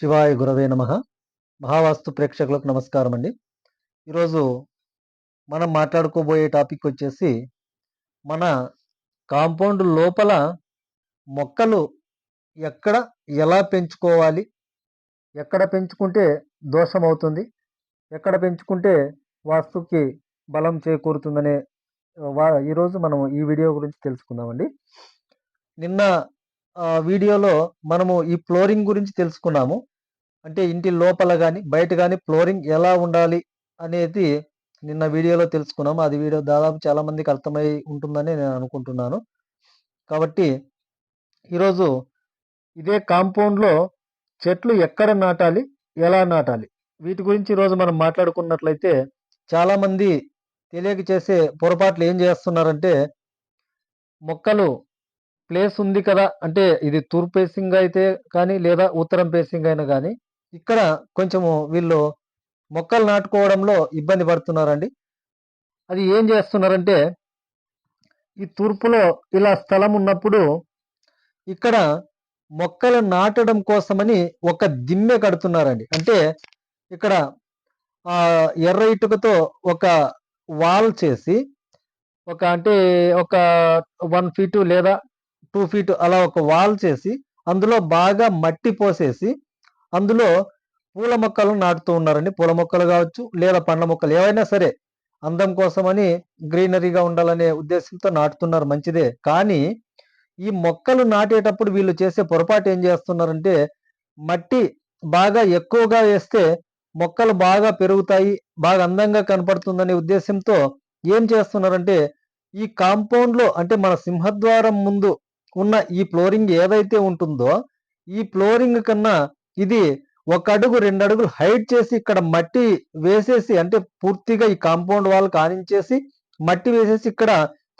శివాయ గురవే నమ. మహావాస్తు ప్రేక్షకులకు నమస్కారం అండి ఈరోజు మనం మాట్లాడుకోబోయే టాపిక్ వచ్చేసి మన కాంపౌండ్ లోపల మొక్కలు ఎక్కడ ఎలా పెంచుకోవాలి ఎక్కడ పెంచుకుంటే దోషం అవుతుంది ఎక్కడ పెంచుకుంటే వాస్తుకి బలం చేకూరుతుందనే వా ఈరోజు మనం ఈ వీడియో గురించి తెలుసుకుందామండి. నిన్న వీడియోలో మనము ఈ ఫ్లోరింగ్ గురించి తెలుసుకున్నాము. అంటే ఇంటి లోపల కానీ బయట కానీ ఫ్లోరింగ్ ఎలా ఉండాలి అనేది నిన్న వీడియోలో తెలుసుకున్నాము అది వీడియో దాదాపు చాలామందికి అర్థమై ఉంటుందని నేను అనుకుంటున్నాను. కాబట్టి ఈరోజు ఇదే కాంపౌండ్లో చెట్లు ఎక్కడ నాటాలి ఎలా నాటాలి? వీటి గురించి ఈరోజు మనం మాట్లాడుకున్నట్లయితే చాలామంది తెలియక చేసే పొరపాట్లు ఏం చేస్తున్నారంటే మొక్కలు ప్లేస్ ఉంది కదా అంటే ఇది తూర్పు ఫేసింగ్ అయితే కానీ లేదా ఉత్తరం ఫేసింగ్ అయినా కానీ ఇక్కడ కొంచెము వీళ్ళు మొక్కలు నాటుకోవడంలో ఇబ్బంది పడుతున్నారండి. అది ఏం చేస్తున్నారంటే ఈ తూర్పులో ఇలా స్థలం ఉన్నప్పుడు ఇక్కడ మొక్కలు నాటడం కోసమని ఒక దిమ్మె కడుతున్నారండి. అంటే ఇక్కడ ఆ ఎర్ర ఇటుకతో ఒక వాల్ చేసి ఒక అంటే ఒక వన్ ఫీటు లేదా టూ ఫీట్ అలా ఒక వాల్ చేసి అందులో బాగా మట్టి పోసేసి అందులో పూల మొక్కలు నాటుతూ ఉన్నారండి. పూల మొక్కలు కావచ్చు లేదా పండ్ల మొక్కలు ఏవైనా సరే అందం కోసమని గ్రీనరీగా ఉండాలనే ఉద్దేశంతో నాటుతున్నారు. మంచిదే. కానీ ఈ మొక్కలు నాటేటప్పుడు వీళ్ళు చేసే పొరపాటు ఏం చేస్తున్నారంటే మట్టి బాగా ఎక్కువగా వేస్తే మొక్కలు బాగా పెరుగుతాయి బాగా అందంగా కనపడుతుందనే ఉద్దేశంతో ఏం చేస్తున్నారంటే ఈ కాంపౌండ్లో అంటే మన సింహద్వారం ముందు ఉన్న ఈ ఫ్లోరింగ్ ఏదైతే ఉంటుందో ఈ ఫ్లోరింగ్ కన్నా ఇది ఒక అడుగు రెండు అడుగులు హైట్ చేసి ఇక్కడ మట్టి వేసేసి అంటే పూర్తిగా ఈ కాంపౌండ్ వాల్ కానించేసి మట్టి వేసేసి ఇక్కడ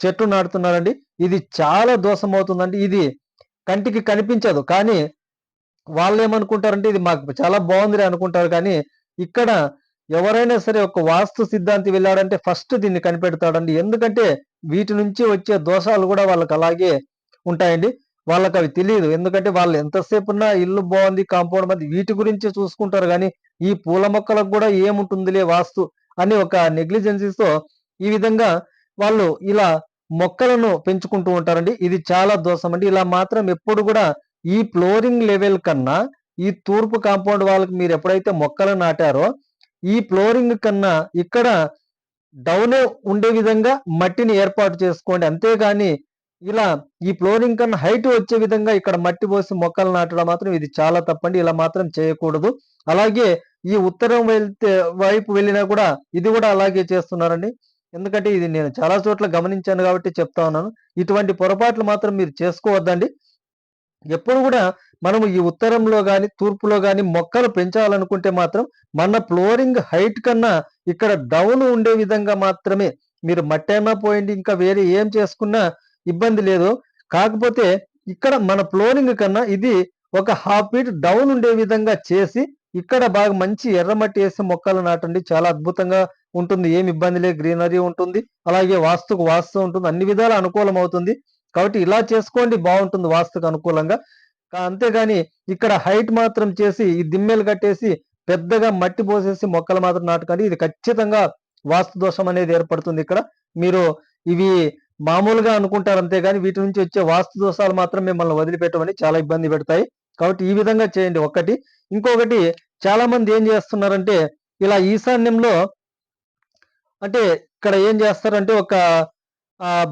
చెట్టు నాటుతున్నారండి. ఇది చాలా దోషం అవుతుందండి ఇది కంటికి కనిపించదు. కానీ వాళ్ళు ఏమనుకుంటారంటే ఇది మాకు చాలా బాగుంది అనుకుంటారు. కానీ ఇక్కడ ఎవరైనా సరే ఒక వాస్తు సిద్ధాంతి వెళ్ళాడంటే ఫస్ట్ దీన్ని కనిపెడతాడండి. ఎందుకంటే వీటి నుంచి వచ్చే దోషాలు కూడా వాళ్ళకి అలాగే ఉంటాయండి. వాళ్ళకి అవి తెలియదు ఎందుకంటే వాళ్ళు ఎంతసేపు ఉన్నా ఇల్లు బాగుంది కాంపౌండ్ మంది వీటి గురించి చూసుకుంటారు కానీ ఈ పూల మొక్కలకు కూడా ఏముంటుందిలే వాస్తు అని ఒక నెగ్లిజెన్సీతో ఈ విధంగా వాళ్ళు ఇలా మొక్కలను పెంచుకుంటూ ఉంటారండి. ఇది చాలా దోషం అండి ఇలా మాత్రం ఎప్పుడు కూడా ఈ ఫ్లోరింగ్ లెవెల్ కన్నా ఈ తూర్పు కాంపౌండ్ వాళ్ళకి మీరు ఎప్పుడైతే మొక్కలు నాటారో ఈ ఫ్లోరింగ్ కన్నా ఇక్కడ డౌన్ ఉండే విధంగా మట్టిని ఏర్పాటు చేసుకోండి. అంతేగాని ఇలా ఈ ఫ్లోరింగ్ కన్నా హైట్ వచ్చే విధంగా ఇక్కడ మట్టి పోసి మొక్కలు నాటడం మాత్రం ఇది చాలా తప్పండి. ఇలా మాత్రం చేయకూడదు. అలాగే ఈ ఉత్తరం వెళ్తే వైపు వెళ్ళినా కూడా ఇది కూడా అలాగే చేస్తున్నారండి. ఎందుకంటే ఇది నేను చాలా చోట్ల గమనించాను కాబట్టి చెప్తా ఉన్నాను. ఇటువంటి పొరపాట్లు మాత్రం మీరు చేసుకోవద్దండి. ఎప్పుడు కూడా మనము ఈ ఉత్తరంలో కానీ తూర్పులో కానీ మొక్కలు పెంచాలనుకుంటే మాత్రం మన ఫ్లోరింగ్ హైట్ కన్నా ఇక్కడ డౌన్ ఉండే విధంగా మాత్రమే మీరు మట్టైనా పోయింది ఇంకా వేరే ఏం చేసుకున్నా ఇబ్బంది లేదు. కాకపోతే ఇక్కడ మన ఫ్లోరింగ్ కన్నా ఇది ఒక హాఫ్ ఫీట్ డౌన్ ఉండే విధంగా చేసి ఇక్కడ బాగా మంచి ఎర్రమట్టి వేసి మొక్కలు నాటండి. చాలా అద్భుతంగా ఉంటుంది. ఏమి ఇబ్బంది లేదు. గ్రీనరీ ఉంటుంది. అలాగే వాస్తుకు వాస్తు ఉంటుంది. అన్ని విధాలు అనుకూలం అవుతుంది కాబట్టి ఇలా చేసుకోండి. బాగుంటుంది వాస్తుకు అనుకూలంగా. అంతేగాని ఇక్కడ హైట్ మాత్రం చేసి ఈ దిమ్మెలు కట్టేసి పెద్దగా మట్టి పోసేసి మొక్కలు మాత్రం నాటకండి. ఇది ఖచ్చితంగా వాస్తు దోషం అనేది ఏర్పడుతుంది ఇక్కడ. మీరు ఇవి మామూలుగా అనుకుంటారు అంతేగాని వీటి నుంచి వచ్చే వాస్తు దోషాలు మాత్రం మిమ్మల్ని వదిలిపెట్టమని చాలా ఇబ్బంది పెడతాయి. కాబట్టి ఈ విధంగా చేయండి. ఒకటి. ఇంకొకటి చాలా మంది ఏం చేస్తున్నారంటే ఇలా ఈశాన్యంలో అంటే ఇక్కడ ఏం చేస్తారంటే ఒక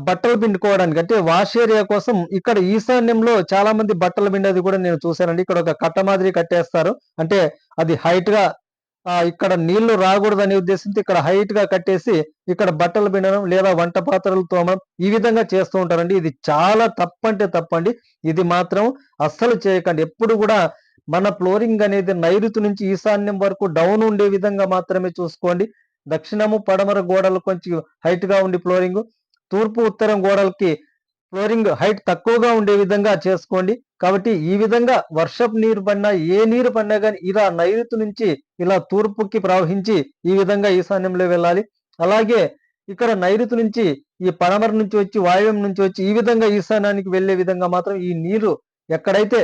బట్టలు పిండుకోవడానికి అంటే వాష్ ఏరియా కోసం ఇక్కడ ఈశాన్యంలో చాలా మంది బట్టలు పిండేది కూడా నేను చూశానండి. ఇక్కడ ఒక కట్ట మాదిరి కట్టేస్తారు. అంటే అది హైట్గా ఇక్కడ నీళ్ళు రాకూడదు అనే ఉద్దేశంతో ఇక్కడ హైట్గా కట్టేసి ఇక్కడ బట్టలు పిండడం లేదా వంట పాత్రలు తోమడం ఈ విధంగా చేస్తూ ఉంటారండి. ఇది చాలా తప్పంటే తప్పండి. ఇది మాత్రం అస్సలు చేయకండి. ఎప్పుడు కూడా మన ఫ్లోరింగ్ అనేది నైరుతి నుంచి ఈశాన్యం వరకు డౌన్ ఉండే విధంగా మాత్రమే చూసుకోండి. దక్షిణము పడమర గోడలు కొంచెం హైట్గా ఉండి ఫ్లోరింగ్. తూర్పు ఉత్తరం గోడలకి ఫ్లోరింగ్ హైట్ తక్కువగా ఉండే విధంగా చేసుకోండి. కాబట్టి ఈ విధంగా వర్షపు నీరు పడినా ఏ నీరు పడినా కానీ ఇలా నైరుతి నుంచి ఇలా తూర్పుకి ప్రవహించి ఈ విధంగా ఈశాన్యంలో వెళ్ళాలి. అలాగే ఇక్కడ నైరుతి నుంచి ఈ పడమర నుంచి వచ్చి వాయువ్యం నుంచి వచ్చి ఈ విధంగా ఈశాన్యానికి వెళ్ళే విధంగా మాత్రం ఈ నీరు ఎక్కడైతే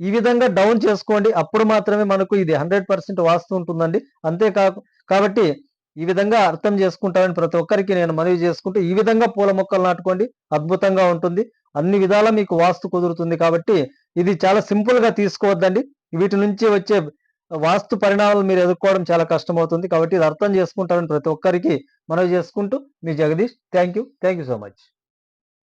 ఈ విధంగా డౌన్ చేసుకోండి అప్పుడు మాత్రమే మనకు ఇది హండ్రెడ్ పర్సెంట్ వాస్తు ఉంటుందండి. అంతేకాకు కాబట్టి ఈ విధంగా అర్థం చేసుకుంటారని ప్రతి ఒక్కరికి నేను మనవి చేసుకుంటూ ఈ విధంగా పూల మొక్కలు నాటుకోండి. అద్భుతంగా ఉంటుంది. అన్ని విధాలా మీకు వాస్తు కుదురుతుంది కాబట్టి ఇది చాలా సింపుల్గా తీసుకోవద్దండి. వీటి నుంచి వచ్చే వాస్తు పరిణామాలు మీరు ఎదుర్కోవడం చాలా కష్టమవుతుంది కాబట్టి ఇది అర్థం చేసుకుంటారని ప్రతి ఒక్కరికి మనవి చేసుకుంటూ మీ Jagadish thank you thank you so much.